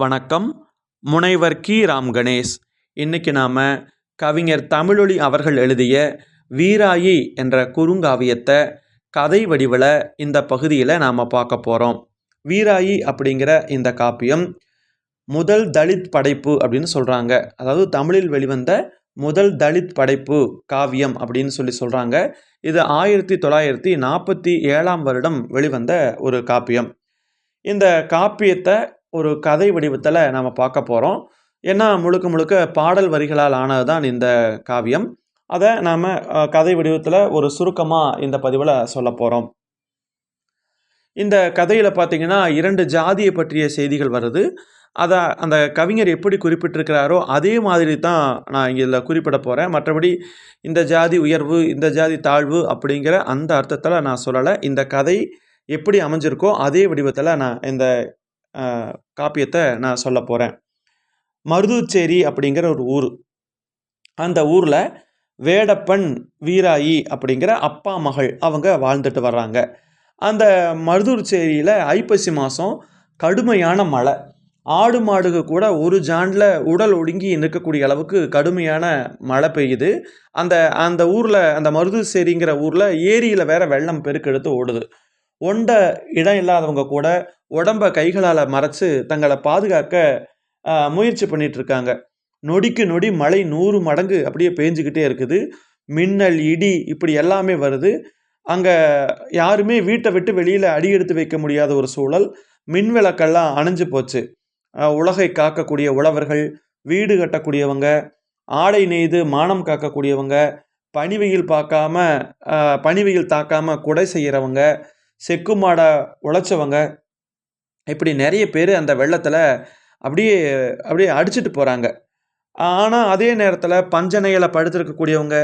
வணக்கம். முனைவர் கி. ராம் கணேஷ். இன்றைக்கி நாம் கவிஞர் தமிழொலி அவர்கள் எழுதிய வீராயி என்ற குறுங்காவியத்தை கதை வடிவில் இந்த பகுதியில் நாம் பார்க்க போகிறோம் வீராயி அப்படிங்கிற இந்த காப்பியம் முதல் தலித் படைப்பு அப்படின்னு சொல்கிறாங்க அதாவது தமிழில் வெளிவந்த முதல் தலித் படைப்பு காவியம் அப்படின்னு சொல்லி சொல்கிறாங்க இது ஆயிரத்தி தொள்ளாயிரத்தி நாற்பத்தி ஏழாம் வருடம் வெளிவந்த ஒரு காப்பியம். இந்த காப்பியத்தை ஒரு கதை வடிவத்தில் நாம் பார்க்க போகிறோம் ஏன்னா முழுக்க முழுக்க பாடல் வரிகளால் ஆனது தான் இந்த காவியம். அதை நாம் கதை வடிவத்தில் ஒரு சுருக்கமாக இந்த பதிவில் சொல்ல போகிறோம் இந்த கதையில் பார்த்தீங்கன்னா இரண்டு ஜாதியை பற்றிய செய்திகள் வருது. அதை அந்த கவிஞர் எப்படி குறிப்பிட்டிருக்கிறாரோ அதே மாதிரி தான் நான் இங்கே இதில் குறிப்பிட போகிறேன் மற்றபடி இந்த ஜாதி உயர்வு இந்த ஜாதி தாழ்வு அப்படிங்கிற அந்த அர்த்தத்தில் நான் சொல்லலை. இந்த கதை எப்படி அமைஞ்சிருக்கோ அதே வடிவத்தில் நான் இந்த காப்பியத்தை நான் சொல்ல போகிறேன் மருதுச்சேரி அப்படிங்கிற ஒரு ஊர். அந்த ஊரில் வேடப்பன் வீராயி அப்படிங்கிற அப்பா மகள் அவங்க வாழ்ந்துட்டு வர்றாங்க. அந்த மருதூர்ச்சேரியில் ஐப்பசி மாதம் கடுமையான மழை. ஆடு மாடுகள் கூட ஒரு ஜாண்டில் உடல் ஒடுங்கி நிற்கக்கூடிய அளவுக்கு கடுமையான மழை பெய்யுது. அந்த அந்த ஊரில் அந்த மருதுச்சேரிங்கிற ஊரில் ஏரியில் வேற வெள்ளம் பெருக்கெடுத்து ஓடுது. ஒண்ட இடம் இல்லாதவங்க கூட உடம்ப கைகளால் மறைச்சு தங்களை பாதுகாக்க முயற்சி பண்ணிட்டு இருக்காங்க. நொடிக்கு நொடி மழை நூறு மடங்கு அப்படியே பேஞ்சுக்கிட்டே இருக்குது. மின்னல் இடி இப்படி எல்லாமே வருது. அங்கே யாருமே வீட்டை விட்டு வெளியில் அடி எடுத்து வைக்க முடியாத ஒரு சூழல். மின் விளக்கெல்லாம் அணைஞ்சு போச்சு. உலகை காக்கக்கூடிய உழவர்கள் வீடு கட்டக்கூடியவங்க ஆடை நெய்து மானம் காக்கக்கூடியவங்க பனிவெயில் பார்க்காம பனிவெயில் தாக்காமல் குடை செய்கிறவங்க செக்கு மாடை உழைச்சவங்க. இப்படி நிறைய பேர் அந்த வெள்ளத்தில் அப்படியே அப்படியே அடிச்சிட்டு போகிறாங்க ஆனால் அதே நேரத்தில் பஞ்சனையில் படுத்திருக்கக்கூடியவங்க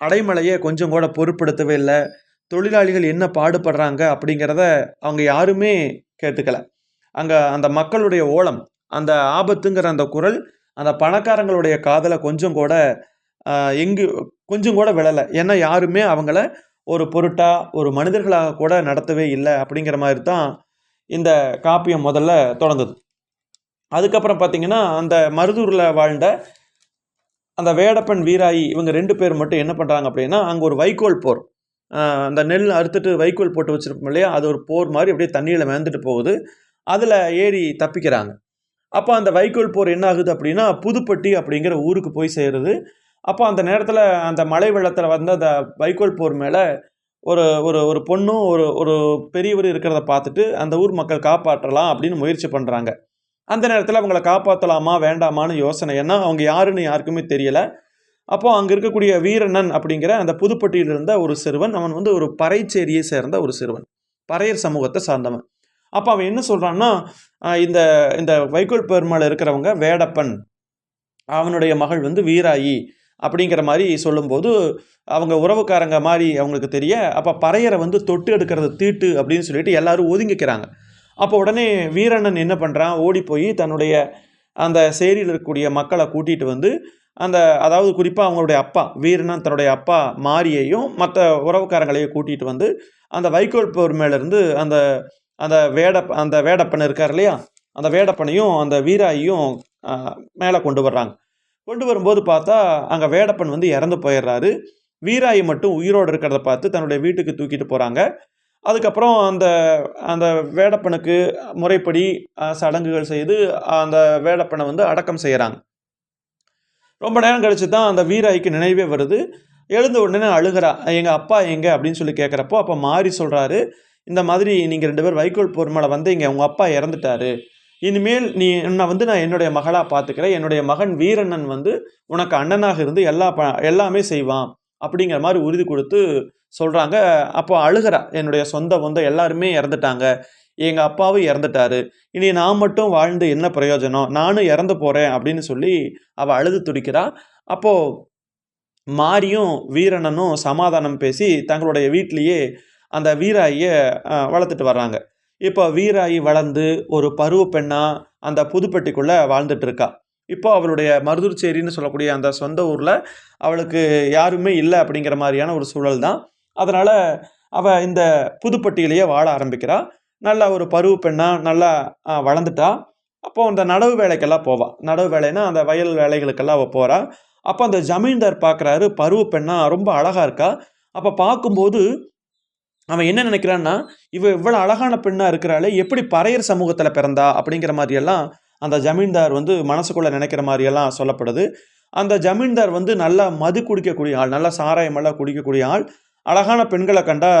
அடைமலையை கொஞ்சம் கூட பொருட்படுத்தவே இல்லை. தொழிலாளிகள் என்ன பாடுபடுறாங்க அப்படிங்கிறத அவங்க யாருமே கேட்டுக்கல. அங்கே அந்த மக்களுடைய ஓலம் அந்த ஆபத்துங்கிற அந்த குரல் அந்த பணக்காரங்களுடைய காதலை கொஞ்சம் கூட எங்கு கொஞ்சம் கூட விழலை. ஏன்னா யாருமே அவங்கள ஒரு பொருட்டாக ஒரு மனிதர்களாக கூட நடத்தவே இல்லை அப்படிங்கிற மாதிரி தான் இந்த காப்பியம் முதல்ல தொடர்ந்தது. அதுக்கப்புறம் பார்த்தீங்கன்னா அந்த மருதூரில் வாழ்ந்த அந்த வேடப்பன் வீராயி இவங்க ரெண்டு பேர் மட்டும் என்ன பண்ணுறாங்க அப்படின்னா அங்கே ஒரு வைக்கோல் போர். அந்த நெல் அறுத்துட்டு வைக்கோல் போட்டு வச்சுருப்போம் இல்லையா? அது ஒரு போர் மாதிரி அப்படியே தண்ணியில் மேந்துட்டு போகுது. அதில் ஏறி தப்பிக்கிறாங்க. அப்போ அந்த வைக்கோல் போர் என்ன ஆகுது அப்படின்னா புதுப்பட்டி அப்படிங்கிற ஊருக்கு போய் சேருது. அப்போ அந்த நேரத்தில் அந்த மழை வெள்ளத்தில் வந்து அந்த வைக்கோல் போர் மேலே ஒரு ஒரு ஒரு பொண்ணும் ஒரு ஒரு பெரியவர் இருக்கிறத பார்த்துட்டு அந்த ஊர் மக்கள் காப்பாற்றலாம் அப்படின்னு முயற்சி பண்ணுறாங்க அந்த நேரத்தில் அவங்கள காப்பாற்றலாமா வேண்டாமான்னு யோசனை. ஏன்னா அவங்க யாருன்னு யாருக்குமே தெரியலை. அப்போ அங்கே இருக்கக்கூடிய வீரண்ணன் அப்படிங்கிற அந்த புதுப்பட்டியில் இருந்த ஒரு சிறுவன் அவன் வந்து ஒரு பறைச்சேரியை சேர்ந்த ஒரு சிறுவன். பறையர் சமூகத்தை சார்ந்தவன். அப்போ அவன் என்ன சொல்கிறான்னா இந்த இந்த வைக்கோல் பெருமாள் இருக்கிறவங்க வேடப்பன். அவனுடைய மகள் வந்து வீராயி. அப்படிங்கிற மாதிரி சொல்லும்போது அவங்க உறவுக்காரங்க மாதிரி அவங்களுக்கு தெரிய அப்போ பறையரை வந்து தொட்டு எடுக்கிறது தீட்டு அப்படின்னு சொல்லிட்டு எல்லாரும் ஒதுங்கிக்கிறாங்க. அப்போ உடனே வீரண்ணன் என்ன பண்ணுறான் ஓடி போய் தன்னுடைய அந்த சேரியில் இருக்கக்கூடிய மக்களை கூட்டிகிட்டு வந்து அந்த அதாவது குறிப்பாக அவங்களுடைய அப்பா வீரண்ணன் தன்னுடைய அப்பா மாரியையும் மற்ற உறவுக்காரங்களையும் கூட்டிகிட்டு வந்து அந்த வைக்கோல் போர் மேலேருந்து அந்த அந்த வேட அந்த வேடப்பன் இருக்கார் இல்லையா? அந்த வேடப்பனையும் அந்த வீராயையும் மேலே கொண்டு வர்றாங்க. கொண்டு வரும்போது பார்த்தா அங்கே வேடப்பன் வந்து இறந்து போயிடுறாரு. வீராயி மட்டும் உயிரோடு இருக்கிறத பார்த்து தன்னுடைய வீட்டுக்கு தூக்கிட்டு போகிறாங்க அதுக்கப்புறம் அந்த அந்த வேடப்பனுக்கு முறைப்படி சடங்குகள் செய்து அந்த வேடப்பனை வந்து அடக்கம் செய்கிறாங்க ரொம்ப நேரம் கழித்து தான் அந்த வீராய்க்கு நினைவே வருது. எழுந்த உடனே அழுகிறா எங்கள் அப்பா எங்கே? அப்படின்னு சொல்லி கேட்குறப்போ அப்போ மாறி சொல்கிறாரு இந்த மாதிரி நீங்கள் ரெண்டு பேர் வைக்கோல் போர் மேலே வந்தீங்க உங்கள் அப்பா இறந்துட்டாரு. இனிமேல் நீ என்னை வந்து நான் என்னுடைய மகளாக பார்த்துக்கிறேன். என்னுடைய மகன் வீரண்ணன் வந்து உனக்கு அண்ணனாக இருந்து எல்லா ப எல்லாமே செய்வான் அப்படிங்கிற மாதிரி உறுதி கொடுத்து சொல்கிறாங்க அப்போ அழுகிறா. என்னுடைய சொந்த பந்தம் எல்லாருமே இறந்துட்டாங்க. எங்கள் அப்பாவும் இறந்துட்டாரு. இனி நான் மட்டும் வாழ்ந்து என்ன பிரயோஜனம்? நானும் இறந்து போகிறேன் அப்படின்னு சொல்லி அவள் அழுது துடிக்கிறா. அப்போது மாரியும் வீரண்ணனும் சமாதானம் பேசி தங்களுடைய வீட்டிலையே அந்த வீராயை வளர்த்துட்டு வர்றாங்க. இப்போ வீராயி வளர்ந்து ஒரு பருவ பெண்ணாக அந்த புதுப்பட்டிக்குள்ளே வாழ்ந்துட்டு இருக்கா இப்போ அவளுடைய மருதூர்ச்சேரின்னு சொல்லக்கூடிய அந்த சொந்த ஊரில் அவளுக்கு யாருமே இல்லை அப்படிங்கிற மாதிரியான ஒரு சூழல் தான். அதனால் அவள் இந்த புதுப்பட்டியிலேயே வாழ ஆரம்பிக்கிறாள் நல்ல ஒரு பருவ பெண்ணாக நல்லா வளர்ந்துட்டா. அப்போ அந்த நடவு வேலைக்கெல்லாம் போவாள் நடவு வேலைன்னா அந்த வயல் வேலைகளுக்கெல்லாம் அவள் போகிறா அப்போ அந்த ஜமீன்தார் பார்க்குறாரு பருவ பெண்ணாக ரொம்ப அழகாக இருக்கா. அப்போ பார்க்கும்போது அவன் என்ன நினைக்கிறான்னா இவ இவ்வளோ அழகான பெண்ணாக இருக்கிறாளே எப்படி பறையர் சமூகத்தில் பிறந்தா? அப்படிங்கிற மாதிரியெல்லாம் அந்த ஜமீன்தார் வந்து மனசுக்குள்ளே நினைக்கிற மாதிரியெல்லாம் சொல்லப்படுது. அந்த ஜமீன்தார் வந்து நல்லா மது குடிக்கக்கூடிய ஆள் நல்லா சாராயமெல்லாம் குடிக்கக்கூடிய ஆள் அழகான பெண்களை கண்டா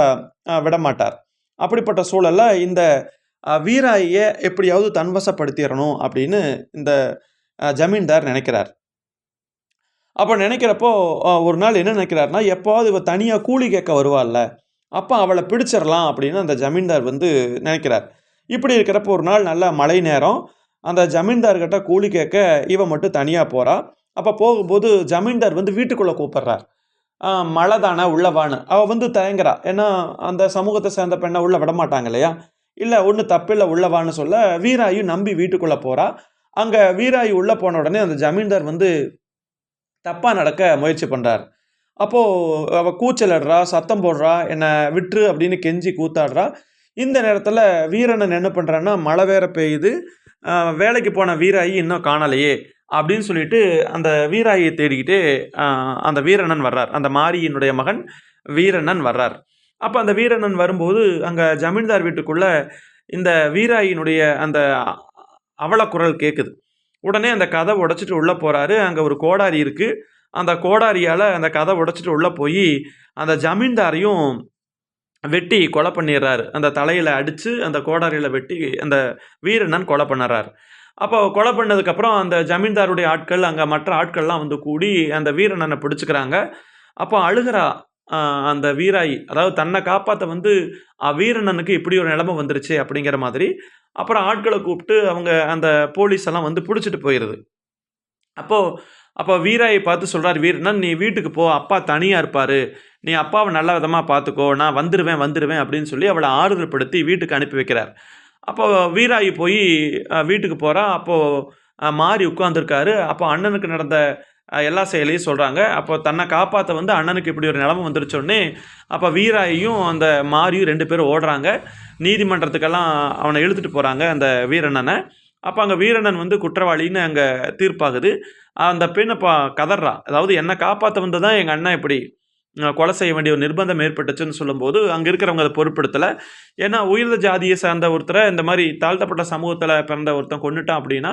விடமாட்டார். அப்படிப்பட்ட சூழலில் இந்த வீராயை எப்படியாவது தன்வசப்படுத்திடணும் அப்படின்னு இந்த ஜமீன்தார் நினைக்கிறார். அப்போ நினைக்கிறப்போ ஒரு நாள் என்ன நினைக்கிறாருன்னா எப்போவாது இவ தனியாக கூலி கேட்க வருவாள்ல அப்போ அவளை பிடிச்சிடலாம் அப்படின்னு அந்த ஜமீன்தார் வந்து நினைக்கிறார். இப்படி இருக்கிறப்போ ஒரு நாள் நல்ல மழை நேரம். அந்த ஜமீன்தார்கிட்ட கூலி கேட்க இவன் மட்டும் தனியாக போகிறா அப்போ போகும்போது ஜமீன்தார் வந்து வீட்டுக்குள்ளே கூப்பிட்றார். மழை தானே உள்ளவான்னு அவள் வந்து தயங்குறா. ஏன்னா அந்த சமூகத்தை சேர்ந்த பெண்ணை உள்ளே விட மாட்டாங்க இல்லையா? இல்லை ஒன்று தப்பில்லை உள்ளவான்னு சொல்ல. வீராயு நம்பி வீட்டுக்குள்ளே போகிறா அங்கே வீராயு உள்ளே போன உடனே அந்த ஜமீன்தார் வந்து தப்பாக நடக்க முயற்சி பண்ணுறார் அப்போது அவள் கூச்சலிடுறா சத்தம் போடுறா என்னை விட்டுரு அப்படின்னு கெஞ்சி கூத்தாடுறா. இந்த நேரத்தில் வீரனன் என்ன பண்ணுறான்னா மழை வேற பெய்யுது. வேலைக்கு போன வீராயி இன்னும் காணலையே அப்படின்னு சொல்லிட்டு அந்த வீராயை தேடிக்கிட்டு அந்த வீரனன் வர்றார். அந்த மாரியினுடைய மகன் வீரனன் வர்றார். அப்போ அந்த வீரனன் வரும்போது அங்கே ஜமீன்தார் வீட்டுக்குள்ள இந்த வீராயினுடைய அந்த அவலக்குரல் கேட்குது உடனே அந்த கதை உடைச்சிட்டு உள்ளே போகிறாரு அங்கே ஒரு கோடாரி இருக்குது அந்த கோடாரியால் அந்த கதை உடைச்சிட்டு உள்ளே போய் அந்த ஜமீன்தாரையும் வெட்டி கொலை பண்ணிடுறாரு அந்த தலையில் அடித்து அந்த கோடாரியில் வெட்டி அந்த வீரனன் கொலை பண்ணுறாரு. அப்போ கொலை பண்ணதுக்கப்புறம் அந்த ஜமீன்தாருடைய ஆட்கள் அங்கே மற்ற ஆட்கள்லாம் வந்து கூடி அந்த வீரனனை பிடிச்சிக்கிறாங்க. அப்போ அழுகிறா அந்த வீராயி அதாவது தன்னை காப்பாற்ற வந்து வீரனனுக்கு இப்படி ஒரு நிலைமை வந்துருச்சு அப்படிங்கிற மாதிரி அப்புறம் ஆட்களை கூப்பிட்டு அவங்க அந்த போலீஸ் எல்லாம் வந்து பிடிச்சிட்டு போயிடுது அப்போது அப்போ வீராயை பார்த்து சொல்கிறார் வீரனன் நீ வீட்டுக்கு போ. அப்பா தனியாக இருப்பார். நீ அப்பாவை நல்ல விதமாக பார்த்துக்கோ. நான் வந்துடுவேன் வந்துடுவேன் அப்படின்னு சொல்லி அவளை ஆறுதல் படுத்தி வீட்டுக்கு அனுப்பி வைக்கிறார். அப்போ வீராயி போய் வீட்டுக்கு போகிறா அப்போது மாறி உட்காந்துருக்காரு அப்போ அண்ணனுக்கு நடந்த எல்லா செயலையும் சொல்கிறாங்க அப்போ தன்னை காப்பாற்ற வந்து அண்ணனுக்கு இப்படி ஒரு நிலைமை வந்துருச்சோடனே அப்போ வீராயையும் அந்த மாரியும் ரெண்டு பேரும் ஓடுறாங்க. நீதிமன்றத்துக்கெல்லாம் அவனை இழுத்துட்டு போகிறாங்க அந்த வீரண்ணனை. அப்போ அங்கே வீரணன் வந்து குற்றவாளின்னு அங்கே தீர்ப்பாகுது. அந்த பெண் அப்போ கதறா. அதாவது என்னை காப்பாற்ற வந்து தான் எங்கள் அண்ணன் இப்படி கொலை செய்ய வேண்டிய ஒரு நிர்பந்தம் ஏற்பட்டுச்சுன்னு சொல்லும்போது அங்கே இருக்கிறவங்க அதை பொருட்படுத்தலை. ஏன்னா உயர்ந்த ஜாதியை சார்ந்த ஒருத்தரை இந்த மாதிரி தாழ்த்தப்பட்ட சமூகத்தில் பிறந்த ஒருத்தன் கொண்டுட்டான் அப்படின்னா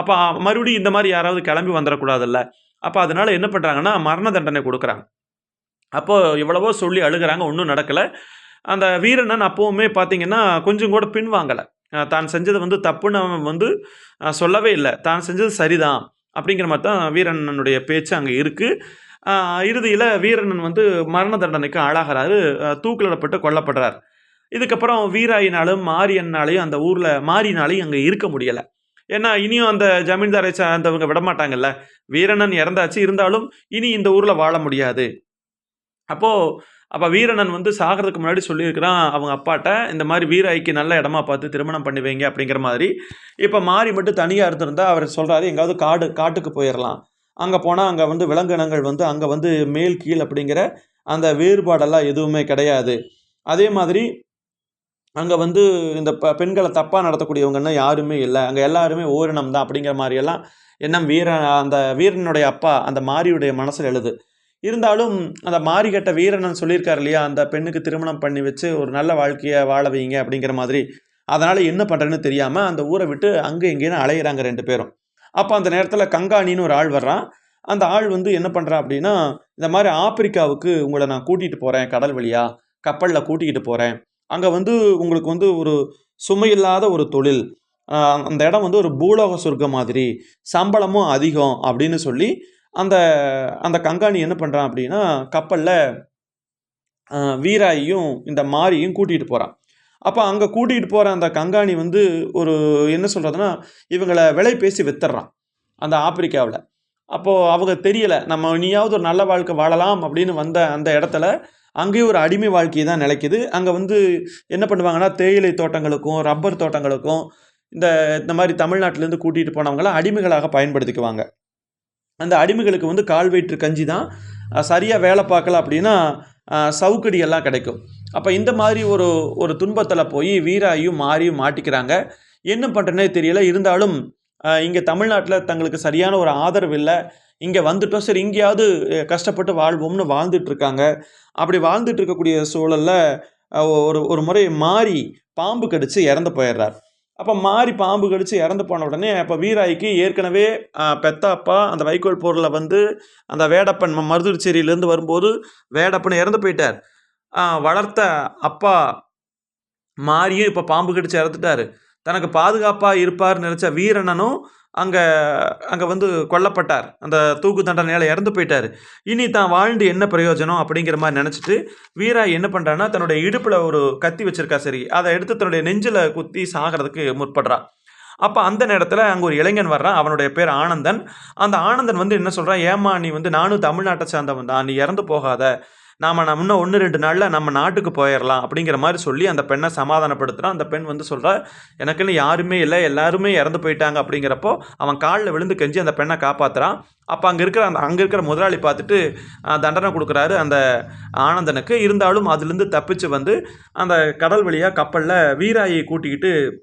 அப்போ மறுபடியும் இந்த மாதிரி யாராவது கிளம்பி வந்துடக்கூடாதுல்ல. அப்போ அதனால் என்ன பண்ணுறாங்கன்னா மரண தண்டனை கொடுக்குறாங்க. அப்போது எவ்வளவோ சொல்லி அழுகுறாங்க ஒன்றும் நடக்கலை. அந்த வீரனன் அப்போவுமே பார்த்தீங்கன்னா கொஞ்சம் கூட பின்வாங்கலை. தான் செஞ்சது வந்து தப்புன்னு அவன் வந்து சொல்லவே இல்லை. தான் செஞ்சது சரிதான் அப்படிங்கிற மாதிரி தான் வீரண்ணனுடைய பேச்சு அங்கே இருக்குது இறுதியில் வீரண்ணன் வந்து மரண தண்டனைக்கு ஆளாகிறாரு. தூக்கிலிடப்பட்டு கொல்லப்படுறார். இதுக்கப்புறம் வீராயினாலும் மாரியன்னாலையும் அந்த ஊரில் மாரினாலையும் அங்கே இருக்க முடியலை. ஏன்னா இனியும் அந்த ஜமீன்தாரை சார்ந்தவங்க விடமாட்டாங்கல்ல வீரண்ணன் இறந்தாச்சு. இருந்தாலும் இனி இந்த ஊரில் வாழ முடியாது. அப்போது அப்போ வீரனன் வந்து சாகிறதுக்கு முன்னாடி சொல்லியிருக்கிறான் அவங்க அப்பாட்ட இந்த மாதிரி வீராய்க்கு நல்ல இடமா பார்த்து திருமணம் பண்ணி வைங்க அப்படிங்கிற மாதிரி. இப்போ மாறி மட்டும் தனியாக இருந்திருந்தால் அவர் சொல்கிறாரு எங்காவது காடு காட்டுக்கு போயிடலாம் அங்கே போனால் அங்கே வந்து விலங்கினங்கள் வந்து அங்கே வந்து மேல் கீழ் அப்படிங்கிற அந்த வேறுபாடெல்லாம் எதுவுமே கிடையாது. அதே மாதிரி அங்கே வந்து இந்த ப பெண்களை தப்பாக நடத்தக்கூடியவங்கன்னா யாருமே இல்லை. அங்கே எல்லாருமே ஓரினம் தான் அப்படிங்கிற மாதிரியெல்லாம் எண்ணம் வீர அந்த வீரனுடைய அப்பா அந்த மாரியுடைய மனசில் எழுது. இருந்தாலும் அந்த மாறிக்கட்ட வீரனன் சொல்லியிருக்காரு இல்லையா? அந்த பெண்ணுக்கு திருமணம் பண்ணி வச்சு ஒரு நல்ல வாழ்க்கையை வாழ வைங்க அப்படிங்கிற மாதிரி. அதனால் என்ன பண்ணுறேன்னு தெரியாமல் அந்த ஊரை விட்டு அங்கே இங்கேன்னு அலையிறாங்க ரெண்டு பேரும். அப்போ அந்த நேரத்தில் கங்காணின்னு ஒரு ஆள் வர்றான். அந்த ஆள் வந்து என்ன பண்ணுறான் அப்படின்னா இந்த மாதிரி ஆப்பிரிக்காவுக்கு உங்களை நான் கூட்டிகிட்டு போகிறேன் கடல் வழியாக கப்பலில் கூட்டிகிட்டு போகிறேன் அங்கே வந்து உங்களுக்கு வந்து ஒரு சுமையில்லாத ஒரு தொழில். அந்த இடம் வந்து ஒரு பூலோக சொர்க்கம் மாதிரி. சம்பளமும் அதிகம் அப்படின்னு சொல்லி அந்த அந்த கங்காணி என்ன பண்ணுறான் அப்படின்னா கப்பலில் வீராயையும் இந்த மாரியும் கூட்டிகிட்டு போகிறான் அப்போ அங்கே கூட்டிகிட்டு போகிற அந்த கங்காணி வந்து ஒரு என்ன சொல்கிறதுனா இவங்களை விலை பேசி வித்துடுறான் அந்த ஆப்பிரிக்காவில். அப்போது அவங்க தெரியலை நம்ம நீயாவது ஒரு நல்ல வாழ்க்கை வாழலாம் அப்படின்னு வந்த அந்த இடத்துல அங்கேயும் ஒரு அடிமை வாழ்க்கை தான் நிலைக்குது. அங்கே வந்து என்ன பண்ணுவாங்கன்னா தேயிலை தோட்டங்களுக்கும் ரப்பர் தோட்டங்களுக்கும் இந்த இந்த மாதிரி தமிழ்நாட்டிலேருந்து கூட்டிகிட்டு போனவங்களாம் அடிமைகளாக பயன்படுத்திக்குவாங்க. அந்த அடிமைகளுக்கு வந்து கால் வயிற்று கஞ்சி தான் சரியாக வேலை பார்க்கல அப்படின்னா சவுக்கடி எல்லாம் கிடைக்கும். அப்போ இந்த மாதிரி ஒரு ஒரு துன்பத்தில் போய் வீராயும் மாறியும் மாட்டிக்கிறாங்க. என்ன பண்ணுறேனே தெரியல. இருந்தாலும் இங்கே தமிழ்நாட்டில் தங்களுக்கு சரியான ஒரு ஆதரவு இல்லை. இங்கே வந்துட்டோம். சரி இங்கேயாவது கஷ்டப்பட்டு வாழ்வோம்னு வாழ்ந்துட்டு இருக்காங்க. அப்படி வாழ்ந்துட்டு இருக்கக்கூடிய சூழலில் ஒரு ஒரு முறை மாறி பாம்பு கடித்து இறந்து போயிடுறார். அப்போ மாறி பாம்பு கடித்து இறந்து போன உடனே அப்போ வீராய்க்கு ஏற்கனவே பெத்தாப்பா பெத்த அப்பா அந்த வைக்கோல் போரில் வந்து அந்த வேடப்பன் மருதுச்சேரியிலேருந்து வரும்போது வேடப்பன் இறந்து போயிட்டார். வளர்த்த அப்பா மாறியும் இப்போ பாம்பு கடித்து இறந்துட்டாரு. தனக்கு பாதுகாப்பாக இருப்பார்னு நினச்ச வீரண்ணனும் அங்கே அங்கே வந்து கொல்லப்பட்டார். அந்த தூக்கு தண்டனையால் இறந்து போயிட்டார். இனி தான் வாழ்ந்து என்ன பிரயோஜனம் அப்படிங்கிற மாதிரி நினச்சிட்டு வீரா என்ன பண்ணுறான்னா தன்னுடைய இடுப்பில் ஒரு கத்தி வச்சுருக்கா சரி அதை எடுத்து தன்னுடைய நெஞ்சில் குத்தி சாகிறதுக்கு முற்படுறா. அப்போ அந்த நேரத்தில் அங்கே ஒரு இளைஞன் வர்றான் அவனுடைய பேர் ஆனந்தன். அந்த ஆனந்தன் வந்து என்ன சொல்கிறான் ஏமா நீ வந்து நானும் தமிழ்நாட்டை சேர்ந்தவன் தான் நீ இறந்து போகாத. நாம் நம்ம இன்னும் ஒன்று ரெண்டு நாளில் நம்ம நாட்டுக்கு போயிடலாம் அப்படிங்கிற மாதிரி சொல்லி அந்த பெண்ணை சமாதானப்படுத்துகிறான் அந்த பெண் வந்து சொல்கிறா எனக்குன்னு யாருமே இல்லை எல்லாருமே இறந்து போயிட்டாங்க அப்படிங்கிறப்போ அவன் காலில் விழுந்து கெஞ்சி அந்த பெண்ணை காப்பாற்றுறான் அப்போ அங்கே இருக்கிற அந்த அங்கே இருக்கிற முதலாளி பார்த்துட்டு தண்டனை கொடுக்குறாரு அந்த ஆனந்தனுக்கு. இருந்தாலும் அதுலேருந்து தப்பிச்சு வந்து அந்த கடல் வழியாக கப்பலில் வீராயை கூட்டிக்கிட்டு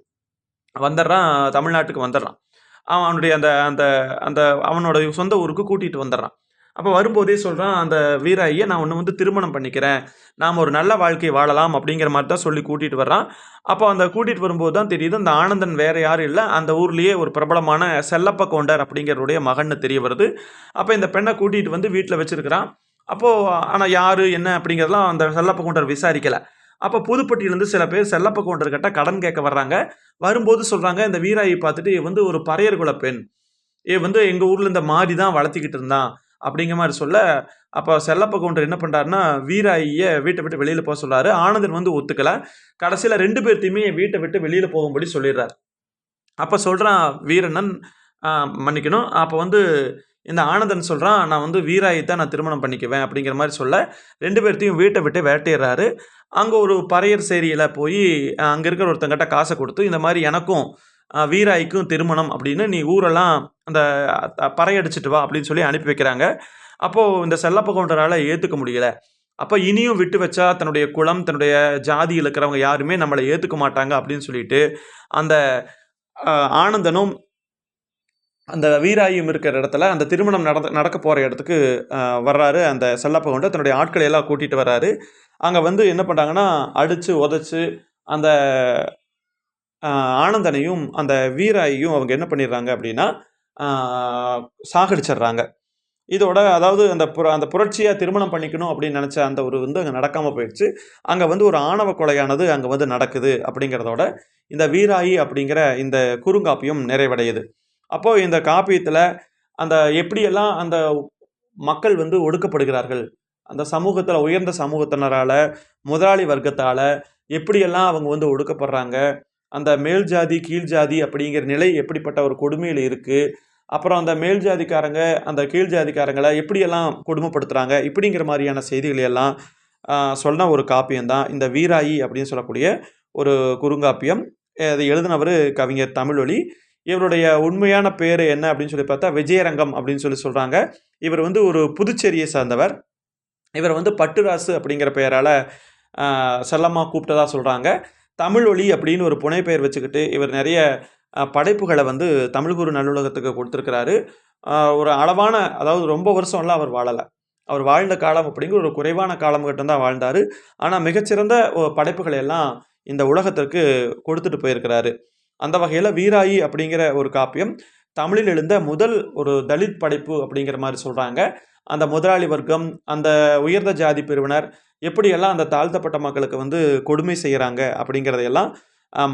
வந்துடுறான் தமிழ்நாட்டுக்கு வந்துடுறான் அவன் அவனுடைய அந்த அந்த அந்த அவனோட சொந்த ஊருக்கு கூட்டிகிட்டு வந்துடுறான் அப்போ வரும்போதே சொல்கிறான் அந்த வீராயை நான் ஒன்று வந்து திருமணம் பண்ணிக்கிறேன். நாம் ஒரு நல்ல வாழ்க்கை வாழலாம் அப்படிங்கிற மாதிரி தான் சொல்லி கூட்டிகிட்டு வர்றான். அப்போ அந்த கூட்டிகிட்டு வரும்போது தான் தெரியுது அந்த ஆனந்தன் வேறு யாரும் இல்லை அந்த ஊர்லேயே ஒரு பிரபலமான செல்லப்ப கவுண்டர் அப்படிங்கிறவருடைய மகன்னு தெரிய வருது. அப்போ இந்த பெண்ணை கூட்டிகிட்டு வந்து வீட்டில் வச்சுருக்கிறான். அப்போது ஆனால் யார் என்ன அப்படிங்கிறதெல்லாம் அந்த செல்லப்ப கவுண்டர் விசாரிக்கலை. அப்போ புதுப்பட்டியிலேருந்து சில பேர் செல்லப்ப கவுண்டர்கிட்ட கடன் கேட்க வர்றாங்க. வரும்போது சொல்கிறாங்க இந்த வீராயை பார்த்துட்டு வந்து ஒரு பறையர் குல பெண். ஏ வந்து எங்கள் ஊரில் இந்த மாதிரி தான் வளர்த்திக்கிட்டு இருந்தான். அப்படிங்கிற மாதிரி சொல்ல அப்போ செல்லப்ப கவுண்டர் என்ன பண்ணுறாருன்னா வீராயியை வீட்டை விட்டு வெளியில் போக சொல்கிறாரு ஆனந்தன் வந்து ஒத்துக்கல. கடைசியில் ரெண்டு பேர்த்தையுமே வீட்டை விட்டு வெளியில் போகும்படி சொல்லிடுறார். அப்போ சொல்கிறான் வீரண்ணன் மன்னிக்கணும். அப்போ வந்து இந்த ஆனந்தன் சொல்கிறான் நான் வந்து வீராயை தான் நான் திருமணம் பண்ணிக்குவேன் அப்படிங்கிற மாதிரி சொல்ல ரெண்டு பேர்த்தையும் வீட்டை விட்டு வேட்டையிடுறாரு அங்கே ஒரு பறையர் சேரியில் போய் அங்கே இருக்கிற ஒருத்தங்கிட்ட காசை கொடுத்து இந்த மாதிரி எனக்கும் வீராய்க்கும் திருமணம் அப்படின்னு நீ ஊரெல்லாம் அந்த பறையடிச்சிட்டு வா அப்படின்னு சொல்லி அனுப்பி வைக்கிறாங்க. அப்போது இந்த செல்லப்ப கவுண்டரால் ஏற்றுக்க முடியல. அப்போ இனியும் விட்டு வச்சா தன்னுடைய குளம் தன்னுடைய ஜாதியில் இருக்கிறவங்க யாருமே நம்மளை ஏற்றுக்க மாட்டாங்க அப்படின்னு சொல்லிட்டு அந்த ஆனந்தனும் அந்த வீராயும் இருக்கிற இடத்துல அந்த திருமணம் நடந்த நடக்க போகிற இடத்துக்கு வர்றாரு. அந்த செல்லப்ப கவுண்டர் தன்னுடைய ஆட்களை எல்லாம் கூட்டிகிட்டு வர்றாரு. அங்கே வந்து என்ன பண்ணுறாங்கன்னா அடித்து உதச்சி அந்த ஆனந்தனையும் அந்த வீராயையும் அவங்க என்ன பண்ணிடுறாங்க அப்படின்னா ஆஹ், சாகடிச்சிடுறாங்க. இதோட அதாவது அந்த புர அந்த புரட்சியாக திருமணம் பண்ணிக்கணும் அப்படின்னு நினச்ச அந்த ஒரு வந்து அங்கே நடக்காமல் போயிடுச்சு. அங்கே வந்து ஒரு ஆணவ கொலையானது அங்கே வந்து நடக்குது அப்படிங்கிறதோட இந்த வீராயி அப்படிங்கிற இந்த குறுங்காப்பியம் நிறைவடையுது. அப்போது இந்த காப்பியத்தில் அந்த எப்படியெல்லாம் அந்த மக்கள் வந்து ஒடுக்கப்படுகிறார்கள் அந்த சமூகத்தில் உயர்ந்த சமூகத்தினரால் முதலாளி வர்க்கத்தால் எப்படியெல்லாம் அவங்க வந்து ஒடுக்கப்படுறாங்க அந்த மேல் ஜாதி கீழ் ஜாதி அப்படிங்கிற நிலை எப்படிப்பட்ட ஒரு கொடுமையில் இருக்குது அப்புறம் அந்த மேல் ஜாதிக்காரங்க அந்த கீழ் ஜாதிக்காரங்களை எப்படியெல்லாம் கொடுமைப்படுத்துகிறாங்க இப்படிங்கிற மாதிரியான செய்திகளை எல்லாம் சொன்ன ஒரு காப்பியம் தான் இந்த வீராயி அப்படின்னு சொல்லக்கூடிய ஒரு குறுங்காப்பியம். அதை எழுதினவர் கவிஞர் தமிழ்வழி இவருடைய உண்மையான பேர் என்ன அப்படின்னு சொல்லி பார்த்தா விஜயரங்கம் அப்படின்னு சொல்லி சொல்கிறாங்க இவர் வந்து ஒரு புதுச்சேரியை சார்ந்தவர். இவர் வந்து பட்டுராசு அப்படிங்கிற பெயரால் செல்லமாக கூப்பிட்டதாக சொல்கிறாங்க தமிழ் ஒளி அப்படின்னு ஒரு புனைப்பெயர் வச்சுக்கிட்டு இவர் நிறைய படைப்புகளை வந்து தமிழ்குரு நல்லுலகத்துக்கு கொடுத்துருக்கிறாரு. ஒரு அளவான அதாவது ரொம்ப வருஷம்லாம் அவர் வாழலை. அவர் வாழ்ந்த காலம் அப்படிங்கிற ஒரு குறைவான காலம் தான் வாழ்ந்தார். ஆனால் மிகச்சிறந்த படைப்புகளை எல்லாம் இந்த உலகத்திற்கு கொடுத்துட்டு போயிருக்கிறாரு. அந்த வகையில் வீராயி அப்படிங்கிற ஒரு காப்பியம் தமிழில் எழுந்த முதல் ஒரு தலித் படைப்பு அப்படிங்கிற மாதிரி சொல்கிறாங்க அந்த முதலாளி வர்க்கம் அந்த உயர்ந்த ஜாதி பிரிவினர் எப்படியெல்லாம் அந்த தாழ்த்தப்பட்ட மக்களுக்கு வந்து கொடுமை செய்கிறாங்க அப்படிங்கிறதையெல்லாம்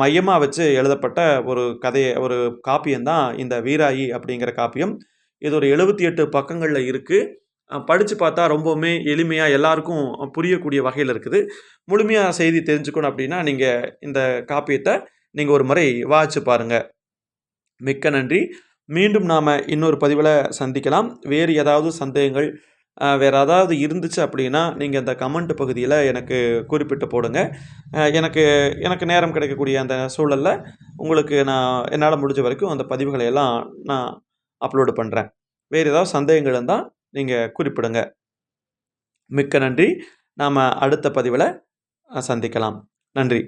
மையமாக வச்சு எழுதப்பட்ட ஒரு கதையை ஒரு காப்பியம் தான் இந்த வீராயி அப்படிங்கிற காப்பியம். இது ஒரு எழுபத்தி எட்டு பக்கங்களில் இருக்குது படித்து பார்த்தா ரொம்பவுமே எளிமையாக எல்லாருக்கும் புரியக்கூடிய வகையில் இருக்குது. முழுமையாக செய்தி தெரிஞ்சுக்கணும் அப்படின்னா நீங்கள் இந்த காப்பியத்தை நீங்கள் ஒரு முறை வாச்சு பாருங்கள் மிக்க நன்றி. மீண்டும் நாம் இன்னொரு பதிவில் சந்திக்கலாம். வேறு ஏதாவது சந்தேகங்கள் வேறு ஏதாவது இருந்துச்சு அப்படின்னா நீங்கள் இந்த கமெண்ட் பகுதியில் எனக்கு குறிப்பிட்டு போடுங்க. எனக்கு எனக்கு நேரம் கிடைக்கக்கூடிய அந்த சூழலில் உங்களுக்கு நான் என்னால் முடிஞ்ச வரைக்கும் அந்த பதிவுகளை எல்லாம் நான் அப்லோடு பண்ணுறேன் வேறு ஏதாவது சந்தேகங்கள் இருந்தால் நீங்கள் குறிப்பிடுங்க. மிக்க நன்றி. நாம் அடுத்த பதிவில் சந்திக்கலாம். நன்றி.